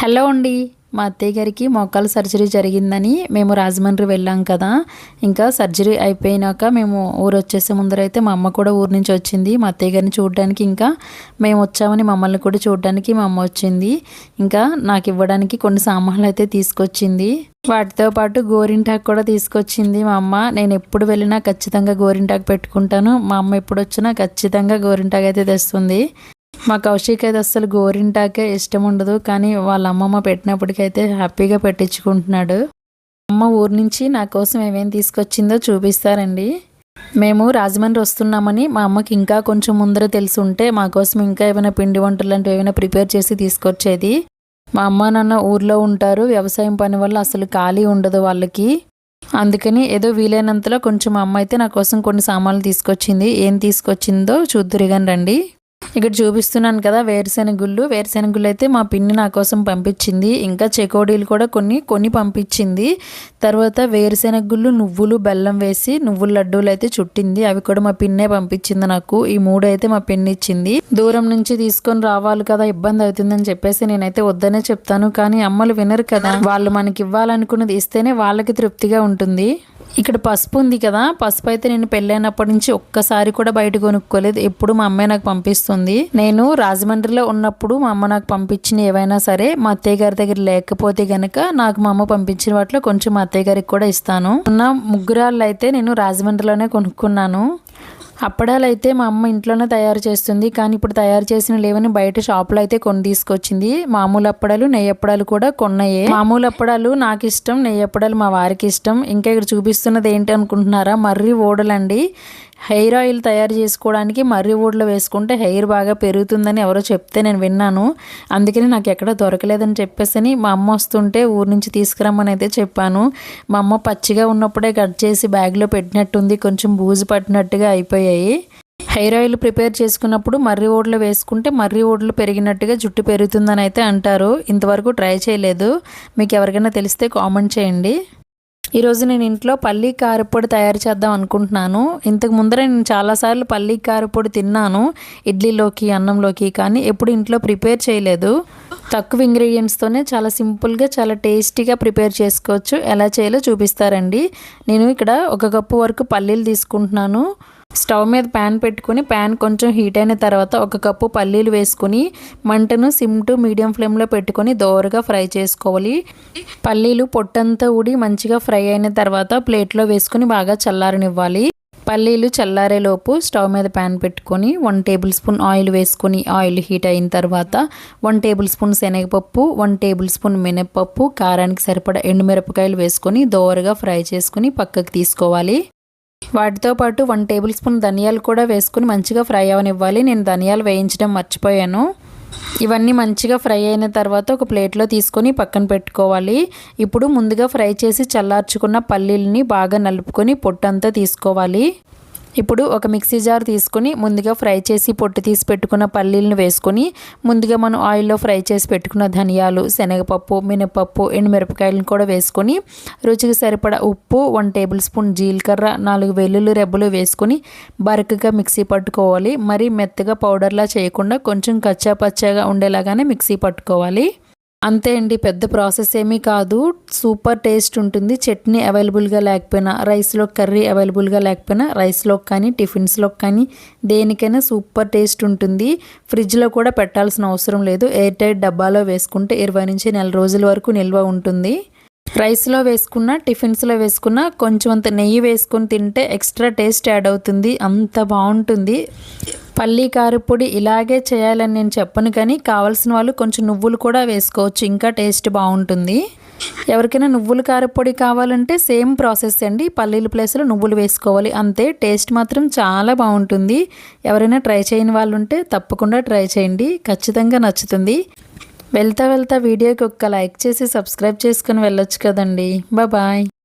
Hello అండి. మా అత్తయ్య గారికి మోకాలు సర్జరీ జరిగిందని మేము రాజమండ్రి వెళ్ళాం కదా. ఇంకా సర్జరీ అయిపోయినాక మేము ఊరు వచ్చేసే ముందరైతే మా అమ్మ కూడా ఊరు నుంచి వచ్చింది. మా అత్తయ్య గారిని చూడడానికి ఇంకా మేము వచ్చామని మమ్మల్ని కూడా చూడడానికి మా అమ్మ వచ్చింది. ఇంకా నాకు ఇవ్వడానికి కొన్ని సామాన్లు అయితే తీసుకొచ్చింది. వాటితో పాటు గోరింటాకు కూడా తీసుకొచ్చింది మా అమ్మ. నేను ఎప్పుడు వెళ్ళినా ఖచ్చితంగా గోరింటాకు పెట్టుకుంటాను. మా అమ్మ ఎప్పుడు వచ్చినా ఖచ్చితంగా గోరింటాకు అయితే తెస్తుంది. మా కౌశిక్ అయితే అసలు గోరింటాకే ఇష్టం ఉండదు కానీ వాళ్ళ అమ్మమ్మ పెట్టినప్పటికైతే హ్యాపీగా పెట్టించుకుంటున్నాడు. అమ్మ ఊరు నుంచి నా కోసం ఏమేమి తీసుకొచ్చిందో చూపిస్తారండి. మేము రాజమండ్రి వస్తున్నామని మా అమ్మకి ఇంకా కొంచెం ముందర తెలిసి ఉంటే మా కోసం ఇంకా ఏమైనా పిండి వంటలు లాంటివి ఏమైనా ప్రిపేర్ చేసి తీసుకొచ్చేది. మా అమ్మ నాన్న ఊర్లో ఉంటారు వ్యవసాయం పని వల్ల అసలు ఖాళీ ఉండదు వాళ్ళకి. అందుకని ఏదో వీలైనంతలో కొంచెం అమ్మ అయితే నా కోసం కొన్ని సామాన్లు తీసుకొచ్చింది. ఏం తీసుకొచ్చిందో చూద్దురిగాని రండి. ఇక్కడ చూపిస్తున్నాను కదా వేరుశెనగ గుళ్ళు అయితే మా పిన్ని నా కోసం పంపించింది. ఇంకా చెకోడీలు కూడా కొన్ని కొన్ని పంపించింది. తర్వాత వేరుశెనగ గుళ్ళు నువ్వులు బెల్లం వేసి నువ్వుల లడ్డూలు అయితే చుట్టింది. అవి కూడా మా పిన్నే పంపించింది నాకు. ఈ మూడు అయితే మా పిన్ని ఇచ్చింది. దూరం నుంచి తీసుకొని రావాలి కదా ఇబ్బంది అవుతుందని చెప్పేసి నేనైతే వద్దనే చెప్తాను. కానీ అమ్మలు వినరు కదా. వాళ్ళు మనకి ఇవ్వాలనుకున్నది ఇస్తేనే వాళ్ళకి తృప్తిగా ఉంటుంది. ఇక్కడ పసుపు ఉంది కదా. పసుపు అయితే నేను పెళ్ళైనప్పటి నుంచి ఒక్కసారి కూడా బయట కొనుక్కోలేదు. ఎప్పుడు మా అమ్మాయి నాకు పంపిస్తుంది. నేను రాజమండ్రిలో ఉన్నప్పుడు మా అమ్మ నాకు పంపించిన ఏవైనా సరే మా అత్తయ్య గారి దగ్గర లేకపోతే గనక నాకు మా అమ్మ పంపించిన వాటిలో కొంచెం మా అత్తయ్య గారికి కూడా ఇస్తాను. ఉన్న ముగ్గురాళ్ళు అయితే నేను రాజమండ్రిలోనే కొనుక్కున్నాను. అప్పడాలు అయితే మా అమ్మ ఇంట్లోనే తయారు చేస్తుంది. కానీ ఇప్పుడు తయారు చేసిన లేవని బయట షాపులో అయితే కొని తీసుకొచ్చింది. మామూలు అప్పడాలు నెయ్యి అప్పడాలు కూడా కొన్నాయే. మామూలు అప్పడాలు నాకు ఇష్టం నెయ్యి అప్పడాలు మా వారికి ఇష్టం. ఇంకా ఇక్కడ చూపిస్తున్నది ఏంటి అనుకుంటున్నారా? మర్రి ఓడలండి. హెయిర్ ఆయిల్ తయారు చేసుకోవడానికి మర్రి ఊడలో వేసుకుంటే హెయిర్ బాగా పెరుగుతుందని ఎవరో చెప్తే నేను విన్నాను. అందుకని నాకు ఎక్కడ దొరకలేదని చెప్పేసి మా అమ్మ వస్తుంటే ఊరు నుంచి తీసుకురమ్మని అయితే చెప్పాను. మా అమ్మ పచ్చిగా ఉన్నప్పుడే కట్ చేసి బ్యాగ్లో పెట్టినట్టుంది కొంచెం బూజు పట్టినట్టుగా అయిపోయాయి. హెయిర్ ఆయిల్ ప్రిపేర్ చేసుకున్నప్పుడు మర్రి ఓడలు వేసుకుంటే మర్రి ఓడలు పెరిగినట్టుగా జుట్టు పెరుగుతుందని అయితే అంటారు. ఇంతవరకు ట్రై చేయలేదు. మీకు ఎవరికైనా తెలిస్తే కామెంట్ చేయండి. ఈరోజు నేను ఇంట్లో పల్లీ కారపొడి తయారు చేద్దాం అనుకుంటున్నాను. ఇంతకు ముందర నేను చాలాసార్లు పల్లీ కారపొడి తిన్నాను. ఇడ్లీలోకి అన్నంలోకి కానీ ఎప్పుడు ఇంట్లో ప్రిపేర్ చేయలేదు. తక్కువ ఇంగ్రీడియంట్స్తోనే చాలా సింపుల్గా చాలా టేస్టీగా ప్రిపేర్ చేసుకోవచ్చు. ఎలా చేయాలో చూపిస్తారండి. నేను ఇక్కడ ఒక కప్పు వరకు పల్లీలు తీసుకుంటున్నాను. స్టవ్ మీద ప్యాన్ పెట్టుకుని ప్యాన్ కొంచెం హీట్ అయిన తర్వాత ఒక కప్పు పల్లీలు వేసుకుని మంటను సిమ్ టు మీడియం ఫ్లేమ్లో పెట్టుకొని దోరగా ఫ్రై చేసుకోవాలి. పల్లీలు పొట్టంతా ఊడి మంచిగా ఫ్రై అయిన తర్వాత ప్లేట్లో వేసుకుని బాగా చల్లారనివ్వాలి. పల్లీలు చల్లారేలోపు స్టవ్ మీద ప్యాన్ పెట్టుకొని వన్ టేబుల్ స్పూన్ ఆయిల్ వేసుకొని ఆయిల్ హీట్ అయిన తర్వాత వన్ టేబుల్ స్పూన్ శనగపప్పు వన్ టేబుల్ స్పూన్ మినప్పప్పు కారానికి సరిపడా ఎండుమిరపకాయలు వేసుకొని దోరగా ఫ్రై చేసుకుని పక్కకు తీసుకోవాలి. వాటితో పాటు వన్ టేబుల్ స్పూన్ ధనియాలు కూడా వేసుకుని మంచిగా ఫ్రై అవనివ్వాలి. నేను ధనియాలు వేయించడం మర్చిపోయాను. ఇవన్నీ మంచిగా ఫ్రై అయిన తర్వాత ఒక ప్లేట్లో తీసుకొని పక్కన పెట్టుకోవాలి. ఇప్పుడు ముందుగా ఫ్రై చేసి చల్లార్చుకున్న పల్లీలని బాగా నలుపుకొని పొట్టంతా తీసుకోవాలి. ఇప్పుడు ఒక మిక్సీ జార్ తీసుకొని ముందుగా ఫ్రై చేసి పొట్టు తీసి పెట్టుకున్న పల్లీలను వేసుకొని ముందుగా మనం ఆయిల్లో ఫ్రై చేసి పెట్టుకున్న ధనియాలు శనగపప్పు మినపప్పు ఎండుమిరపకాయలను కూడా వేసుకొని రుచికి సరిపడా ఉప్పు వన్ టేబుల్ స్పూన్ జీలకర్ర నాలుగు వెల్లుల్లి రెబ్బలు వేసుకొని బరకగా మిక్సీ పట్టుకోవాలి. మరి మెత్తగా పౌడర్లా చేయకుండా కొంచెం కచ్చాపచ్చాగా ఉండేలాగానే మిక్సీ పట్టుకోవాలి. అంతే అండి పెద్ద ప్రాసెస్ ఏమీ కాదు. సూపర్ టేస్ట్ ఉంటుంది. చట్నీ అవైలబుల్గా లేకపోయినా రైస్లో కర్రీ అవైలబుల్గా లేకపోయినా రైస్లో కానీ టిఫిన్స్లో కానీ దేనికైనా సూపర్ టేస్ట్ ఉంటుంది. ఫ్రిడ్జ్లో కూడా పెట్టాల్సిన అవసరం లేదు. ఎయిర్ టైట్ డబ్బాలో వేసుకుంటే ఇరవై నుంచి నెల రోజుల వరకు నిల్వ ఉంటుంది. రైస్లో వేసుకున్న టిఫిన్స్లో వేసుకున్న కొంచెం అంత నెయ్యి వేసుకొని తింటే ఎక్స్ట్రా టేస్ట్ యాడ్ అవుతుంది. అంత బాగుంటుంది. పల్లీ కారపొడి ఇలాగే చేయాలని నేను చెప్పను కానీ కావాల్సిన వాళ్ళు కొంచెం నువ్వులు కూడా వేసుకోవచ్చు. ఇంకా టేస్ట్ బాగుంటుంది. ఎవరికైనా నువ్వుల కారపొడి కావాలంటే సేమ్ ప్రాసెస్ అండి. పల్లీల ప్లేస్లో నువ్వులు వేసుకోవాలి. అంతే టేస్ట్ మాత్రం చాలా బాగుంటుంది. ఎవరైనా ట్రై చేయని వాళ్ళు ఉంటే తప్పకుండా ట్రై చేయండి. ఖచ్చితంగా నచ్చుతుంది. వెళ్తా వెళ్తా వీడియోకి ఒక్క లైక్ చేసి సబ్స్క్రైబ్ చేసుకుని వెళ్ళొచ్చు కదండి. బాయ్.